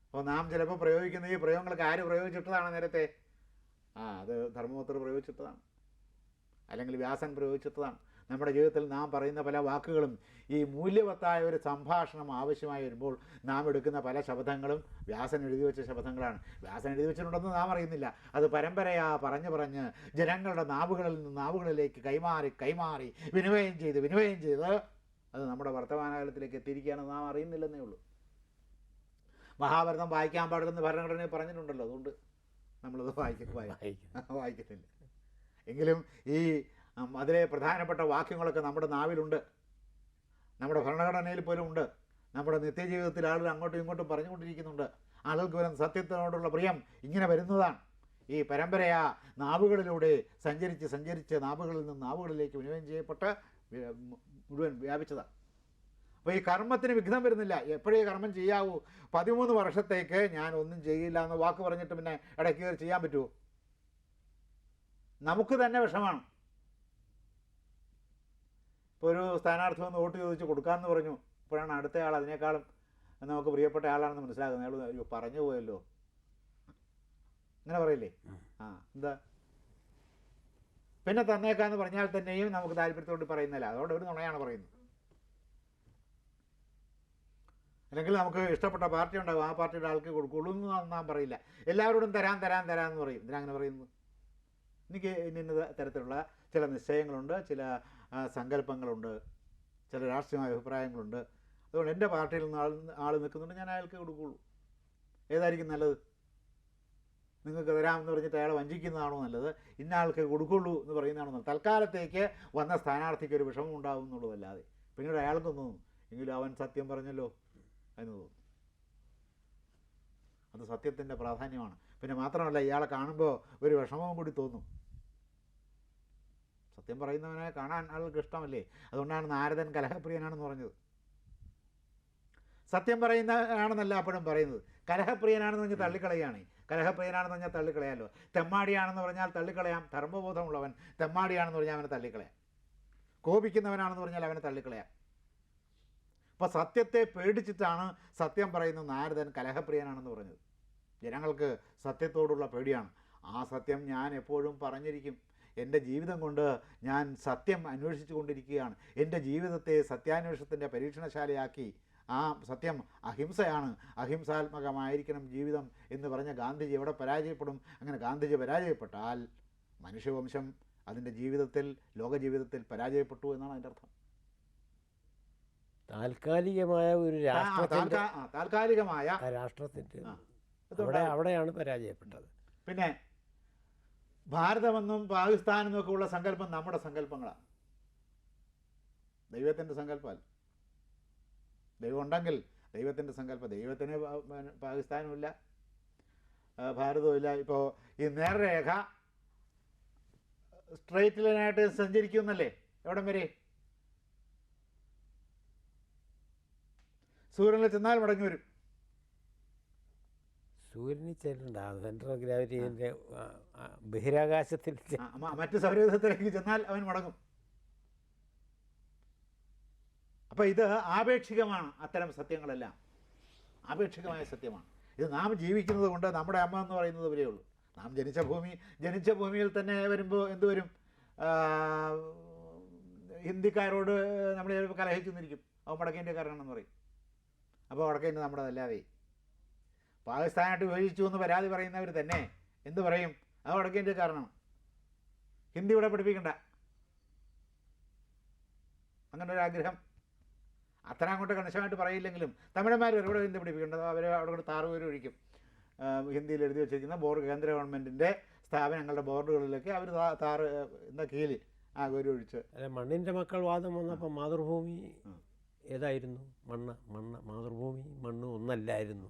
അപ്പോൾ നാം ചിലപ്പോൾ പ്രയോഗിക്കുന്ന ഈ പ്രയോഗങ്ങളൊക്കെ ആര് പ്രയോഗിച്ചിട്ടതാണ് നേരത്തെ? ആ അത് ധർമ്മപുത്ര പ്രയോഗിച്ചിട്ടതാണ്. അല്ലെങ്കിൽ വ്യാസൻ പ്രയോഗിച്ചിട്ടതാണ്. നമ്മുടെ ജീവിതത്തിൽ നാം പറയുന്ന പല വാക്കുകളും ഈ മൂല്യവത്തായ ഒരു സംഭാഷണം ആവശ്യമായി വരുമ്പോൾ നാം എടുക്കുന്ന പല ശബ്ദങ്ങളും വ്യാസൻ എഴുതി വെച്ച ശബ്ദങ്ങളാണ്. വ്യാസൻ എഴുതി വെച്ചിട്ടുണ്ടെന്ന് നാം അറിയുന്നില്ല. അത് പരമ്പരയാ പറഞ്ഞു പറഞ്ഞ് ജനങ്ങളുടെ നാവുകളിൽ നിന്ന് നാവുകളിലേക്ക് കൈമാറി കൈമാറി വിനിമയം ചെയ്ത് വിനിമയം ചെയ്ത് അത് നമ്മുടെ വർത്തമാനകാലത്തിലേക്ക് എത്തിയിരിക്കുകയാണെന്ന് നാം അറിയുന്നില്ലെന്നേ ഉള്ളൂ. മഹാഭാരതം വായിക്കാൻ പാടില്ലെന്ന് ഭരണഘടനയെ പറഞ്ഞിട്ടുണ്ടല്ലോ. അതുകൊണ്ട് നമ്മളത് വായിക്കും വായിക്കത്തില്ല. എങ്കിലും ഈ അതിലെ പ്രധാനപ്പെട്ട വാക്യങ്ങളൊക്കെ നമ്മുടെ നാവിലുണ്ട്. നമ്മുടെ ഭരണഘടനയിൽ പോലും ഉണ്ട്. നമ്മുടെ നിത്യജീവിതത്തിൽ ആളുകൾ അങ്ങോട്ടും ഇങ്ങോട്ടും പറഞ്ഞുകൊണ്ടിരിക്കുന്നുണ്ട്. ആളുകൾക്ക് വരുന്ന സത്യത്തിനോടുള്ള പ്രിയം ഇങ്ങനെ വരുന്നതാണ്. ഈ പരമ്പരയാ നാവുകളിലൂടെ സഞ്ചരിച്ച് സഞ്ചരിച്ച് നാവുകളിൽ നിന്ന് നാവുകളിലേക്ക് വിനിമയം ചെയ്യപ്പെട്ട് മുഴുവൻ വ്യാപിച്ചതാണ് അപ്പോൾ ഈ കർമ്മത്തിന് വിഘ്നം വരുന്നില്ല. എപ്പോഴേ കർമ്മം ചെയ്യാവൂ? പതിമൂന്ന് വർഷത്തേക്ക് ഞാൻ ഒന്നും ചെയ്യില്ല എന്ന് വാക്ക് പറഞ്ഞിട്ട് പിന്നെ ഇടയ്ക്ക് കയറി ചെയ്യാൻ പറ്റുമോ നമുക്ക് തന്നെ വിഷമാണ്. ഇപ്പോൾ ഒരു സ്ഥാനാർത്ഥി വന്ന് വോട്ട് ചോദിച്ച് കൊടുക്കാമെന്ന് പറഞ്ഞു. ഇപ്പോഴാണ് അടുത്ത ആൾ അതിനേക്കാളും നമുക്ക് പ്രിയപ്പെട്ട ആളാണെന്ന് മനസ്സിലാക്കുന്നത് അയാൾ പറഞ്ഞു പോയല്ലോ. അങ്ങനെ പറയില്ലേ. ആ എന്താ? പിന്നെ തന്നേക്കാന്ന് പറഞ്ഞാൽ തന്നെയും നമുക്ക് താല്പര്യത്തോട് പറയുന്നില്ല. അതുകൊണ്ട് ഒരു നുണയാണ് പറയുന്നത്. അല്ലെങ്കിൽ നമുക്ക് ഇഷ്ടപ്പെട്ട പാർട്ടി ഉണ്ടാകും ആ പാർട്ടിയുടെ ആൾക്ക് കൊടുക്കുള്ളൂ എന്ന് നാം- നാം പറയില്ല. എല്ലാവരോടും തരാൻ തരാൻ തരാൻ എന്ന് പറയും. ഇതിനങ്ങനെ പറയുന്നത്. എനിക്ക് ഇന്ന തരത്തിലുള്ള ചില നിശ്ചയങ്ങളുണ്ട്. ചില സങ്കല്പങ്ങളുണ്ട്. ചില രാഷ്ട്രീയമായ അഭിപ്രായങ്ങളുണ്ട്. അതുകൊണ്ട് എന്റെ പാർട്ടിയിൽ നിന്ന് ആൾ ആൾ നിൽക്കുന്നുണ്ട്. ഞാൻ അയാൾക്ക് കൊടുക്കുള്ളൂ. ഏതായിരിക്കും നല്ലത്? നിങ്ങൾക്ക് തരാമെന്ന് പറഞ്ഞിട്ട് അയാളെ വഞ്ചിക്കുന്നതാണോ നല്ലത്? ഇന്ന ആൾക്ക് കൊടുക്കുള്ളൂ എന്ന് പറയുന്നതാണോ നല്ലത്? തൽക്കാലത്തേക്ക് വന്ന സ്ഥാനാർത്ഥിക്ക് ഒരു വിഷമം ഉണ്ടാവും എന്നുള്ളതല്ലാതെ. പിന്നീട് അയാൾക്ക് തോന്നുന്നു എങ്കിലും അവൻ സത്യം പറഞ്ഞല്ലോ എന്ന് തോന്നും. അത് സത്യത്തിന്റെ പ്രാധാന്യമാണ്. പിന്നെ മാത്രമല്ല ഇയാളെ കാണുമ്പോൾ ഒരു വിഷമവും കൂടി തോന്നും. സത്യം പറയുന്നവനെ കാണാൻ ആൾക്ക് ഇഷ്ടമല്ലേ? അതുകൊണ്ടാണ് നാരദൻ കലഹപ്രിയനാണെന്ന് പറഞ്ഞത്. സത്യം പറയുന്ന പറയുന്നതാണെന്നല്ല അപ്പോഴും പറയുന്നത്. കലഹപ്രിയനാണെന്ന് പറഞ്ഞ് തള്ളിക്കളയാണ് കലഹപ്രിയനാണെന്ന് പറഞ്ഞാൽ തള്ളിക്കളയാമല്ലോ തെമ്മാടിയാണെന്ന് പറഞ്ഞാൽ തള്ളിക്കളയാം. ധർമ്മബോധമുള്ളവൻ തെമ്മാടിയാണെന്ന് പറഞ്ഞാൽ അവനെ തള്ളിക്കളയാം. കോപിക്കുന്നവനാണെന്ന് പറഞ്ഞാൽ അവനെ തള്ളിക്കളയാം. അപ്പോൾ സത്യത്തെ പേടിച്ചിട്ടാണ് സത്യം പറയുന്ന നാരദൻ കലഹപ്രിയനാണെന്ന് പറഞ്ഞത്. ജനങ്ങൾക്ക് സത്യത്തോടുള്ള പേടിയാണ്. ആ സത്യം ഞാൻ എപ്പോഴും പറഞ്ഞിരിക്കും. എന്റെ ജീവിതം കൊണ്ട് ഞാൻ സത്യം അന്വേഷിച്ചു കൊണ്ടിരിക്കുകയാണ്. എന്റെ ജീവിതത്തെ സത്യാന്വേഷണത്തിന്റെ പരീക്ഷണശാലയാക്കി ആ സത്യം അഹിംസയാണ്. അഹിംസാത്മകമായിരിക്കണം ജീവിതം എന്ന് പറഞ്ഞ ഗാന്ധിജി എവിടെ പരാജയപ്പെടും? അങ്ങനെ ഗാന്ധിജി പരാജയപ്പെട്ടാൽ മനുഷ്യവംശം അതിന്റെ ജീവിതത്തിൽ ലോക ജീവിതത്തിൽ പരാജയപ്പെട്ടു എന്നാണ് അതിന്റെ അർത്ഥം. താൽക്കാലികമായ ഒരു താൽക്കാലികമായ രാഷ്ട്രത്തിന്റെ അവിടെ അവിടെയാണ് പരാജയപ്പെട്ടത്. പിന്നെ ഭാരതമെന്നും പാകിസ്ഥാനെന്നും ഒക്കെ ഉള്ള സങ്കല്പം നമ്മുടെ സങ്കല്പങ്ങളാണ്. ദൈവത്തിന്റെ സങ്കല്പമല്ല. ദൈവം ഉണ്ടെങ്കിൽ ദൈവത്തിന്റെ സങ്കല്പം ദൈവത്തിന് പാകിസ്ഥാനുമില്ല ഭാരതവുമില്ല. ഇപ്പോൾ ഈ നേർരേഖ സ്ട്രൈറ്റ് ലൈനായിട്ട് സഞ്ചരിക്കുന്നല്ലേ എവിടം വരെ? സൂര്യനിൽ ചെന്നാൽ മടങ്ങി വരും. സൂര്യനിൽ ചെല്ലണ്ട സെൻട്രൽ ഗ്രാവിറ്റിന്റെ ബഹിരാകാശത്തിൽ മറ്റ് സൗരയൂഥത്തിലേക്ക് ചെന്നാൽ അവൻ മടങ്ങും. അപ്പോൾ ഇത് ആപേക്ഷികമാണ് അത്തരം സത്യങ്ങളെല്ലാം. ആപേക്ഷികമായ സത്യമാണ്. ഇത് നാം ജീവിക്കുന്നത് കൊണ്ട് നമ്മുടെ അമ്മ എന്ന് പറയുന്നത് വരേ ഉള്ളൂ. നാം ജനിച്ച ഭൂമി ജനിച്ച ഭൂമിയിൽ തന്നെ വരുമ്പോൾ എന്ത് വരും? ഹിന്ദിക്കാരോട് നമ്മൾ ചിലപ്പോൾ കലഹിച്ചു നിന്നിരിക്കും അവൻ വടക്കേന്ത്യക്കാരനാണെന്ന് പറയും. അപ്പോൾ വടക്കേന്ത്യ നമ്മുടേതല്ലാതെ. പാകിസ്ഥാനായിട്ട് വിഭജിച്ചു എന്ന് പരാതി പറയുന്നവർ തന്നെ എന്ത് പറയും? അത് കാരണമാണ് ഹിന്ദി ഇവിടെ പഠിപ്പിക്കണ്ട. അങ്ങനെ ഒരു ആഗ്രഹം അത്ര അങ്ങോട്ട് കണിശമായിട്ട് പറയില്ലെങ്കിലും തമിഴന്മാർ ഇവിടെ ഹിന്ദി പിടിപ്പിക്കേണ്ടത് അവർ അവിടെ കൊണ്ട് താറുപേര് ഒഴിക്കും. ഹിന്ദിയിൽ എഴുതി വെച്ചിരിക്കുന്ന ബോർഡ് കേന്ദ്ര ഗവൺമെന്റിന്റെ സ്ഥാപനങ്ങളുടെ ബോർഡുകളിലൊക്കെ അവർ താറ് എന്താ കീൽ ആ ഒരു ഒഴിച്ച്. അല്ല മണ്ണിന്റെ മക്കൾ വാദം വന്നപ്പോൾ മാതൃഭൂമി. ഏതായിരുന്നു? മണ്ണ് മണ്ണ് മാതൃഭൂമി മണ്ണ് ഒന്നല്ലായിരുന്നു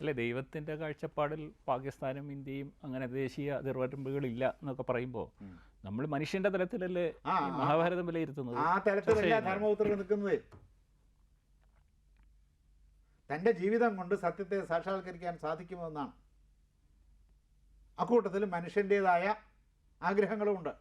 അല്ല ദൈവത്തിന്റെ കാഴ്ചപ്പാടിൽ പാകിസ്ഥാനും ഇന്ത്യയും അങ്ങനെ ദേശീയ അതിർവരമ്പുകളില്ല എന്നൊക്കെ പറയുമ്പോൾ നമ്മൾ മനുഷ്യന്റെ തലത്തിലല്ലേ മഹാഭാരതം വിലയിരുത്തുന്നത്? ആ തലത്തിലല്ല ധർമ്മപുത്രം ധർമ്മപുത്രർ നിൽക്കുന്നത്. തന്റെ ജീവിതം കൊണ്ട് സത്യത്തെ സാക്ഷാത്കരിക്കാൻ സാധിക്കുമെന്നാണ്. അക്കൂട്ടത്തിൽ മനുഷ്യന്റേതായ ആഗ്രഹങ്ങളുമുണ്ട്.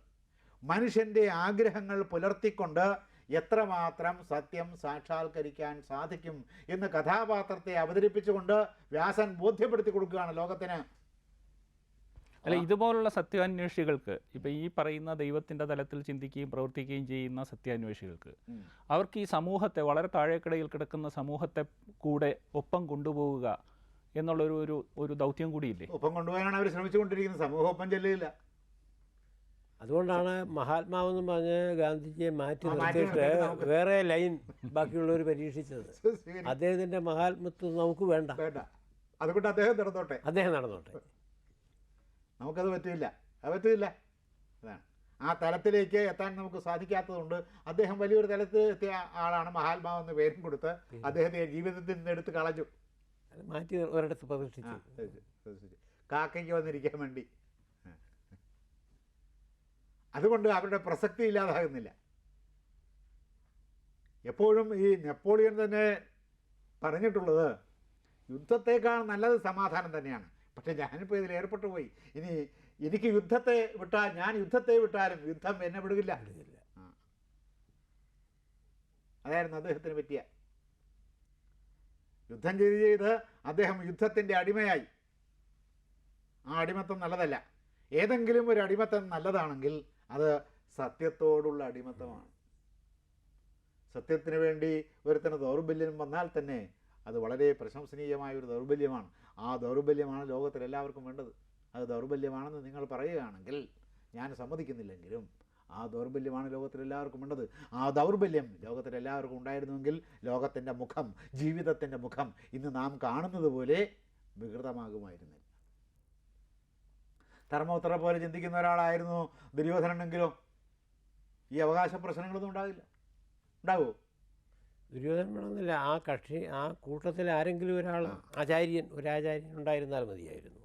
മനുഷ്യന്റെ ആഗ്രഹങ്ങൾ പുലർത്തിക്കൊണ്ട് എത്രമാത്രം സത്യം സാക്ഷാത്കരിക്കാൻ സാധിക്കും എന്ന് കഥാപാത്രത്തെ അവതരിപ്പിച്ചുകൊണ്ട് വ്യാസൻ ബോധ്യപ്പെടുത്തി കൊടുക്കുകയാണ് ലോകത്തിന്. അല്ല ഇതുപോലുള്ള സത്യാന്വേഷികൾക്ക് ഇപ്പൊ ഈ പറയുന്ന ദൈവത്തിന്റെ തലത്തിൽ ചിന്തിക്കുകയും പ്രവർത്തിക്കുകയും ചെയ്യുന്ന സത്യാന്വേഷികൾക്ക്. അവർക്ക് ഈ സമൂഹത്തെ വളരെ താഴേക്കിടയിൽ കിടക്കുന്ന സമൂഹത്തെ കൂടെ ഒപ്പം കൊണ്ടുപോവുക എന്നുള്ളൊരു ഒരു ഒരു ദൗത്യം കൂടിയില്ലേ? ഒപ്പം കൊണ്ടുപോകാനാണ് അവർ ശ്രമിച്ചുകൊണ്ടിരിക്കുന്നത്. സമൂഹം ഒപ്പം ചെല്ലുകയില്ല. അതുകൊണ്ടാണ് മഹാത്മാവെന്ന് പറഞ്ഞ് ഗാന്ധിജിയെ മാറ്റി നിർത്തിയിട്ട് വേറെ ലൈൻ ബാക്കിയുള്ളവർ പരീക്ഷിച്ചത്. അദ്ദേഹത്തിന്റെ അദ്ദേഹത്തിന്റെ മഹാത്മത്വം നമുക്ക് വേണ്ട. വേണ്ട. അതുകൊണ്ട് അദ്ദേഹം നടന്നോട്ടെ. അദ്ദേഹം നടന്നോട്ടെ. നമുക്കത് പറ്റില്ല. അത് പറ്റില്ല. അതാണ്. ആ തലത്തിലേക്ക് എത്താൻ നമുക്ക് സാധിക്കാത്തതുകൊണ്ട് അദ്ദേഹം വലിയൊരു തലത്തിൽ എത്തിയ ആളാണ് മഹാത്മാവ് എന്ന് പേരും കൊടുത്ത് അദ്ദേഹത്തെ ജീവിതത്തിൽ നിന്ന് എടുത്ത് കളഞ്ഞു. മാറ്റി ഒരിടത്ത് പ്രദർശിച്ചു. കാക്കയ്ക്ക് വന്നിരിക്കാൻ വേണ്ടി. അതുകൊണ്ട് അവരുടെ പ്രസക്തി ഇല്ലാതാകുന്നില്ല. എപ്പോഴും ഈ നെപ്പോളിയൻ തന്നെ പറഞ്ഞിട്ടുള്ളത് യുദ്ധത്തേക്കാൾ നല്ലത് സമാധാനം തന്നെയാണ്. പക്ഷെ ഞാനിപ്പോൾ ഇതിൽ ഏർപ്പെട്ടു പോയി. ഇനി എനിക്ക് യുദ്ധത്തെ വിട്ടാൽ ഞാൻ യുദ്ധത്തെ വിട്ടാലും യുദ്ധം എന്നെ വിടുകില്ല. ആ. അതായിരുന്നു അദ്ദേഹത്തിന് പറ്റിയ. യുദ്ധം ചെയ്ത് ചെയ്ത് അദ്ദേഹം യുദ്ധത്തിന്റെ അടിമയായി. ആ അടിമത്തം നല്ലതല്ല. ഏതെങ്കിലും ഒരു അടിമത്തം നല്ലതാണെങ്കിൽ അത് സത്യത്തോടുള്ള അടിമത്തമാണ്. സത്യത്തിന് വേണ്ടി ഒരുത്തന് ദൗർബല്യം വന്നാൽ തന്നെ അത് വളരെ പ്രശംസനീയമായ ഒരു ദൗർബല്യമാണ്. ആ ദൗർബല്യമാണ് ലോകത്തിൽ എല്ലാവർക്കും വേണ്ടത്. അത് ദൗർബല്യമാണെന്ന് നിങ്ങൾ പറയുകയാണെങ്കിൽ ഞാൻ സമ്മതിക്കുന്നില്ലെങ്കിലും ആ ദൗർബല്യമാണ് ലോകത്തിൽ എല്ലാവർക്കും വേണ്ടത്. ആ ദൗർബല്യം ലോകത്തിൽ എല്ലാവർക്കും ഉണ്ടായിരുന്നുവെങ്കിൽ ലോകത്തിന്റെ മുഖം ജീവിതത്തിന്റെ മുഖം ഇന്ന് നാം കാണുന്നത് പോലെ വികൃതമാകുമായിരുന്നില്ല. ധർമ്മോത്തര പോലെ ചിന്തിക്കുന്ന ഒരാളായിരുന്നു ദുര്യോധനനെങ്കിലോ ഈ അവകാശ പ്രശ്നങ്ങളൊന്നും ഉണ്ടാകില്ല. ഉണ്ടാവുമോ? ദുര്യോധനൻ വേണമെന്നില്ല ആ കക്ഷി ആ കൂട്ടത്തിൽ ആരെങ്കിലും ഒരാൾ ആചാര്യൻ ഒരു ആചാര്യൻ ഉണ്ടായിരുന്നാൽ മതിയായിരുന്നു.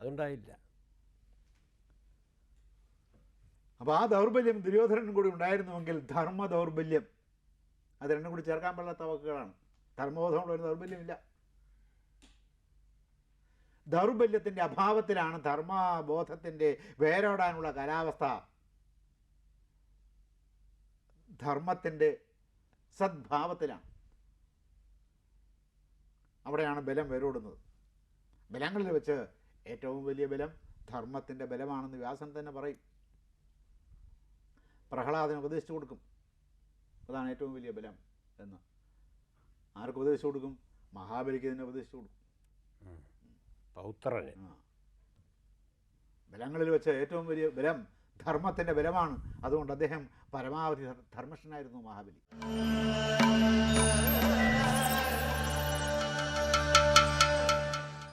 അതുണ്ടായില്ല. അപ്പോൾ ആ ദൗർബല്യം ദുര്യോധനൻ കൂടി ഉണ്ടായിരുന്നുവെങ്കിൽ ധർമ്മ ദൗർബല്യം അത് രണ്ടും കൂടി ചേർക്കാൻ പാടില്ലാത്ത വാക്കുകളാണ്. ധർമ്മബോധമുള്ള ഒരു ദൗർബല്യമില്ല. ദൗർബല്യത്തിന്റെ അഭാവത്തിലാണ് ധർമ്മബോധത്തിന്റെ വേരോടാനുള്ള കാലാവസ്ഥ. ധർമ്മത്തിന്റെ സദ്ഭാവത്തിലാണ്. അവിടെയാണ് ബലം വേരോടുന്നത്. ബലങ്ങളിൽ വെച്ച് ഏറ്റവും വലിയ ബലം ധർമ്മത്തിന്റെ ബലമാണെന്ന് വ്യാസൻ തന്നെ പറയും. പ്രഹ്ലാദന് ഉപദേശിച്ചു കൊടുക്കും. അതാണ് ഏറ്റവും വലിയ ബലം എന്ന്. ആർക്ക് ഉപദേശിച്ചു കൊടുക്കും? മഹാബലിക്ക് തന്നെ ഉപദേശിച്ചു കൊടുക്കും. പൗത്രന്. ബലങ്ങളിൽ വെച്ച് ഏറ്റവും വലിയ ബലം ധർമ്മത്തിന്റെ ബലമാണ്. അതുകൊണ്ട് അദ്ദേഹം പരമാവധി ധർമ്മഷ്ഠനായിരുന്നു മഹാബലി.